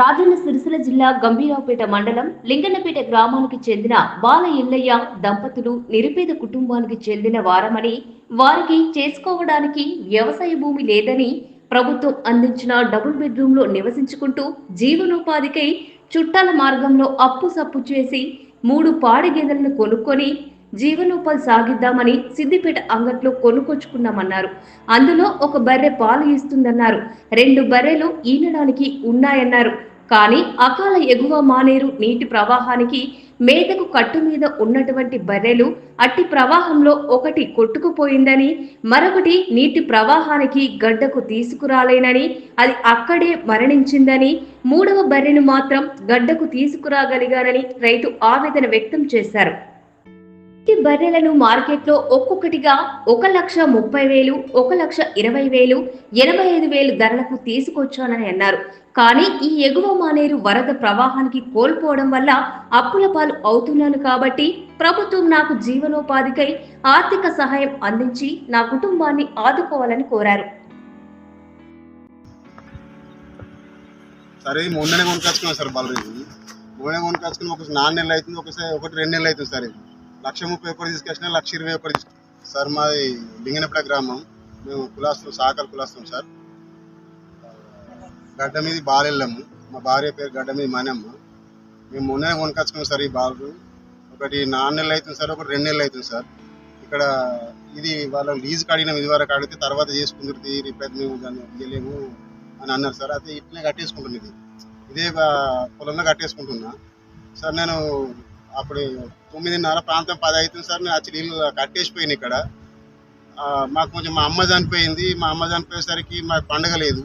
రాజన్న సిరిసిల్ల జిల్లా గంభీరావుపేట మండలం లింగన్నపేట గ్రామానికి చెందిన బాల ఎల్లయ్య దంపతులు నిరుపేద కుటుంబానికి చెందిన వారమని వారికి చేసుకోవడానికి వ్యవసాయ భూమి లేదని ప్రభుత్వం అందించిన డబుల్ బెడ్రూమ్లో నివసించుకుంటూ జీవనోపాధికై చుట్టాల మార్గంలో అప్పు సప్పు చేసి మూడు పాడి గేదెలను కొనుక్కొని జీవనోపాధి సాగిద్దామని సిద్దిపేట అంగట్లో కొనుక్కొచ్చుకున్నామన్నారు. అందులో ఒక బర్రె పాలు ఇస్తుందన్నారు. రెండు బర్రెలు ఈనడానికి ఉన్నాయన్నారు. కానీ అకాల ఎగువ మానేరు నీటి ప్రవాహానికి మేతకు కట్టు మీద ఉన్నటువంటి బర్రెలు అట్టి ప్రవాహంలో ఒకటి కొట్టుకుపోయిందని మరొకటి నీటి ప్రవాహానికి గడ్డకు తీసుకురాలేనని అది అక్కడే మరణించిందని మూడవ బర్రెను మాత్రం గడ్డకు తీసుకురాగలిగానని రైతు ఆవేదన వ్యక్తం చేశారు. బర్రెలను మార్కెట్లో ఒక్కొక్కటిగా ఒక లక్ష ముప్పై వేలు ఒక లక్ష ఇరవై వేలు ఎనభై ఐదు వేలు ధరలకు తీసుకొచ్చానని అన్నారు. కానీ ఈ ఎగువ మానేరు వరద ప్రవాహానికి కోల్పోవడం వల్ల అప్పుల పాలు అవుతున్నాను కాబట్టి ప్రభుత్వం నాకు జీవనోపాధికై ఆర్థిక సహాయం అందించి నా కుటుంబాన్ని ఆదుకోవాలని కోరారు. సరే మొన్ననే కొనుకొచ్చుకున్నాం సార్ మొన్ననే కొనుకొచ్చుకుని ఒక నాలుగు నెలలు అవుతుంది ఒకసారి ఒకటి రెండు నెలలు అవుతుంది సార్ లక్ష ముప్పై ఒకటి తీసుకొచ్చిన లక్ష ఇరవై ఒకటి తీసుకు సార్ మాది లింగనపేట గ్రామం. మేము కులాస్తాం సాకలు కులాస్తాం సార్. గడ్డ మీద బాలెళ్ళము మా భార్య పేరు గడ్డ మీద మనమ్మ. మేము మొన్ననే కొనుకొచ్చుకున్నాం సార్ ఈ బాలు. ఒకటి నాలుగు నెలలు అవుతుంది సార్ ఒకటి రెండు నెలలు అవుతుంది సార్. ఇక్కడ ఇది వాళ్ళ లీజ్ కడిగినాం ఇది వరకు అడిగితే తర్వాత చేసుకుంటుంది రిపేర్ మేము దాన్ని ఇయ్యలేము అని అన్నారు సార్. అయితే ఇట్లనే కట్టేసుకుంటుంది ఇది. ఇదే పొలంలో కట్టేసుకుంటున్నా. సార్ నేను అప్పుడు తొమ్మిదిన్నర ప్రాంతం పది అవుతుంది సార్. నేను వచ్చి నీళ్ళు కట్టేసిపోయింది ఇక్కడ. మాకు కొంచెం మా అమ్మ చనిపోయింది. మా అమ్మ చనిపోయేసరికి మాకు పండగ లేదు.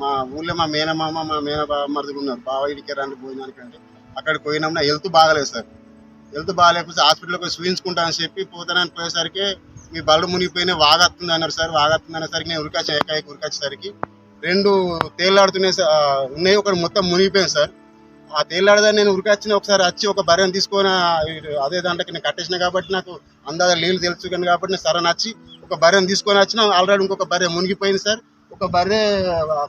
మా ఊళ్ళో మా మేనమామ మా మేనబా మరుదులు ఉన్నారు. బావ ఇడికి రండి పోయినానికంటే అక్కడికి పోయినాం. హెల్త్ బాగలేదు సార్. హెల్త్ బాగాలేకపోతే హాస్పిటల్కి చూయించుకుంటానని అని చెప్పి పోతానని పోయేసరికి మీ బళ్ళు మునిగిపోయినా వాగత్తుంది అన్నారు సార్. వాగత్తుంది అనేసరికి నేను ఉరికొచ్చాను ఎక్కాయి ఉరికొచ్చేసరికి రెండు తేలాడుతున్నాయి సార్. ఉన్నాయి. ఒకటి మొత్తం మునిగిపోయింది సార్. ఆ తేలాడదని నేను ఉరికొచ్చిన ఒకసారి వచ్చి ఒక బర్రెను తీసుకొని అదే దాంట్లోకి నేను కట్టేసిన కాబట్టి నాకు అందాజ నీళ్ళు తెలుసు కానీ కాబట్టి నేను సరే నచ్చి ఒక బర్రెను తీసుకొని వచ్చిన ఆల్రెడీ ఇంకొక బర్రె మునిగిపోయింది సార్. ఒక బర్రె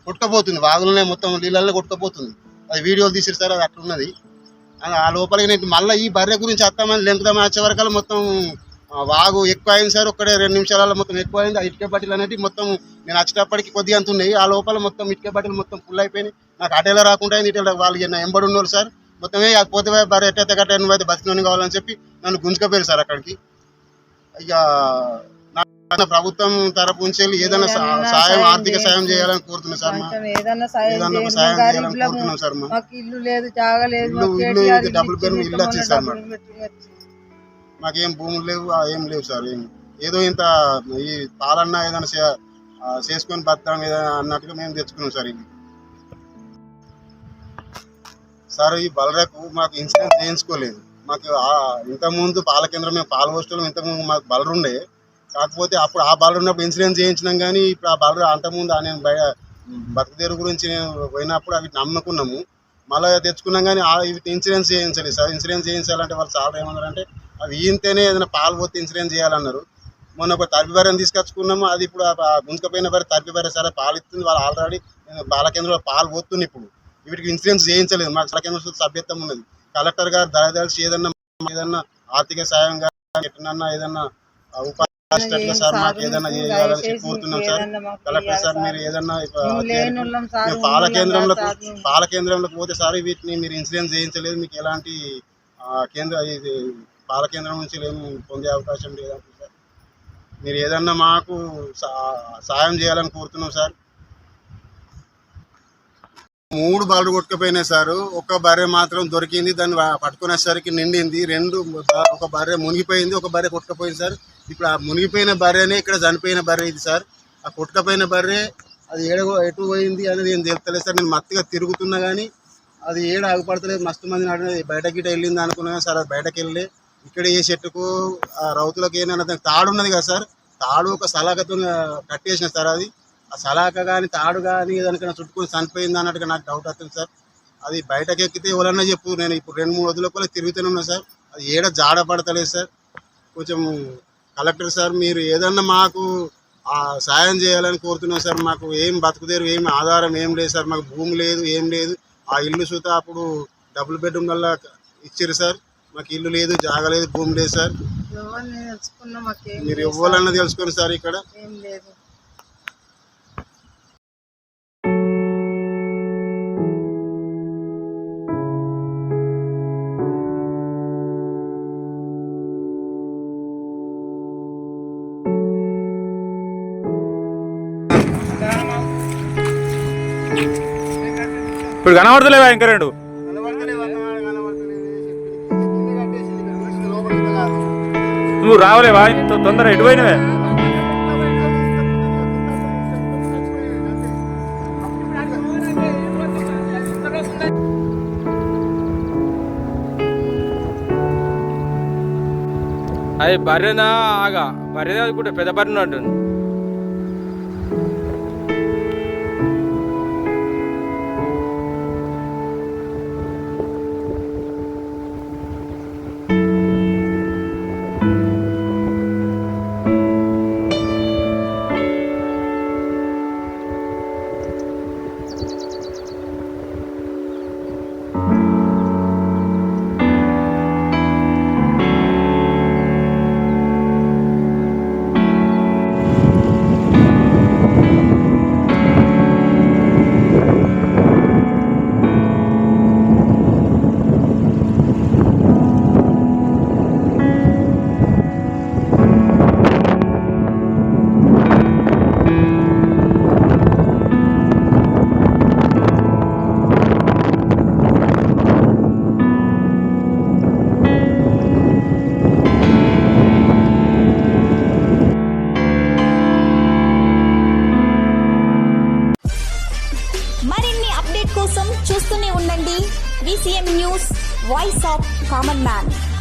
కొట్టబోతుంది వాగులనే మొత్తం నీళ్ళల్లో కొట్టబోతుంది అది వీడియోలు తీసారు సార్ అది అట్లున్నది. ఆ- ఆ లోపలికి నేను మళ్ళీ ఈ బర్రె గురించి వస్తామని లెంకుదామని వచ్చే వరకల్లా మొత్తం వాగు ఎక్కువ అయింది సార్. ఒక్కడే రెండు నిమిషాలలో మొత్తం ఎక్కువ అయింది ఆ ఇటుక బట్టలు అనేది మొత్తం నేను వచ్చేటప్పటికి కొద్దిగా అంత ఉన్నాయి. ఆ లోపల మొత్తం ఇటుక బట్టలు మొత్తం ఫుల్ అయిపోయినాయి. నాకు అటేలా రాకుండా ఇటేలా వాళ్ళు ఎంబడి ఉన్నారు సార్. మొత్తమే పోతే బర్రె ఎట్టయితే గట్ట నువ్వు అయితే బతికినోని కావాలని చెప్పి నన్ను గుంజుకపోయారు సార్ అక్కడికి. ఇక నా ప్రభుత్వం తరపు నుంచి ఏదైనా సాయం ఆర్థిక. సాయం చేయాలని కోరుతున్నాను సార్ సాయం మేము చేయాలని. కోరుతున్నాం సార్ మా. మాకు ఇల్లు లేదు జాగా లేదు. ఇల్లు- మాకు ఇల్లు కేటీఆర్ ఇది డబుల్ బెడ్రూమ్ ఇల్లు వచ్చింది సార్ మాకు. భూములు లేవు ఏం లేవు సార్ ఏం. ఏదో ఇంత ఈ పాలన్న ఏదైనా చేసుకొని బతాం మీద అన్నట్టుగా మేము తెచ్చుకున్నాం సార్ ఇది. సార్ ఈ బలరకు మాకు ఇన్సూరెన్స్ చేయించుకోలేదు. మాకు ఇంతకుముందు పాల కేంద్రం మేము పాల పోస్టులు ఇంతకుముందు మాకు బలరు ఉండే. కాకపోతే అప్పుడు ఆ బలరు ఉన్నప్పుడు ఇన్సూరెన్స్ చేయించినాం కానీ ఇప్పుడు ఆ బలరు అంతకుముందు నేను బయట బతుకుదేరు గురించి నేను పోయినప్పుడు అవి నమ్ముకున్నాము. మళ్ళీ తెచ్చుకున్నాం కానీ వీటి ఇన్సూరెన్స్ చేయించలేదు సార్. ఇన్సూరెన్స్ చేయించాలంటే వాళ్ళు చాలా ఏమన్నారంటే అవి ఈయంతేనే ఏదైనా పాలు పోతే ఇన్సూరెన్స్ చేయాలన్నారు. మొన్న ఒక తరిపి బర్రెని తీసుకొచ్చుకున్నాము. అది ఇప్పుడు గుంజుకపోయిన బర్రె తరిపి బర్రె సరే పాలు ఇస్తుంది వాళ్ళు ఆల్రెడీ బాల కేంద్రంలో పాలు పోతుంది ఇప్పుడు. వీటికి ఇన్సూరెన్స్ చేయించలేదు. మాకు బాల కేంద్రం సభ్యత్వం ఉన్నది. కలెక్టర్ గారు దయదలిచి ఏదన్నా ఏదన్నా ఆర్థిక సాయం కానీ ఎట్లన్నా ఏదన్నా ఉపాధి సార్ మాకు ఏదన్నా చేయాలని కోరుతున్నాం సార్. కలెక్టర్ సార్ మీరు ఏదన్నా పాల కేంద్రంలో. పాల కేంద్రంలోకి పోతే సార్ వీటిని మీరు ఇన్సూరెన్స్ చేయించలేదు. మీకు ఎలాంటి కేంద్ర ఇది పాల కేంద్రం నుంచి ఏమి పొందే అవకాశం లేదంటే సార్ మీరు ఏదన్నా మాకు సాయం చేయాలని కోరుతున్నాం సార్. మూడు బర్రెలు కొట్టుకుపోయినాయి సార్ ఒక బర్రె మాత్రం దొరికింది దాన్ని పట్టుకునేసరికి నిండింది. రెండు ఒక బర్రె మునిగిపోయింది ఒక బర్రె కొట్టుకుపోయింది సార్. ఇప్పుడు ఆ మునిగిపోయిన బర్రెనే ఇక్కడ చనిపోయిన బర్రె ఇది సార్. ఆ కొట్టుకుపోయిన బర్రె అది ఏడ ఎటు పోయింది అనేది ఏం తెలుస్తలేదు సార్. నేను మత్తుగా తిరుగుతున్నా కానీ అది ఏడ ఆగుపడతలేదు. మస్తు మంది నాడు బయట గిట వెళ్ళింది అనుకున్నా సార్ అది బయటకు వెళ్ళి ఇక్కడ ఏ చెట్టుకు ఆ రౌతులకు ఏమైనా దానికి తాడు ఉన్నది కదా సార్ తాడు ఒక సలాకతో కట్టేసిన సార్ అది. ఆ సలాక కానీ తాడు కానీ దానికైనా చుట్టుకొని చనిపోయింది అన్నట్టుగా నాకు డౌట్ వస్తుంది సార్. అది బయటకు ఎక్కితే ఎవరన్నా చెప్పు నేను ఇప్పుడు రెండు మూడు రోజుల కూడా తిరుగుతూనే ఉన్నా సార్. అది ఏడ జాడ పడతలేదు సార్. కొంచెం కలెక్టర్ సార్ మీరు ఏదన్నా మాకు సాయం చేయాలని కోరుతున్నాం సార్. మాకు ఏం బతుకుదేరు ఏం ఆధారం ఏం లేదు సార్. మాకు భూమి లేదు ఏం లేదు. ఆ ఇల్లు చూత అప్పుడు డబుల్ బెడ్రూమ్ వల్ల ఇచ్చారు సార్. మాకు ఇల్లు లేదు జాగ లేదు భూమి లేదు సార్. ఎవరిని తెలుసుకున్నా మాకేం మీరు ఇవ్వాలన్నా తెలుసుకోండి సార్ ఇక్కడ. సార్. ఏం లేదు. ఇప్పుడు కనబడతలేవా ఇంకా రెండు? నువ్వు రావలేవా ఇంత తొందర ఎటు పోయినవే అది బర్రెనా ఆగా బర్రెనా అనుకుంటే పెద్ద బర్రె ఉంటుంది CM News, Voice of Common Man.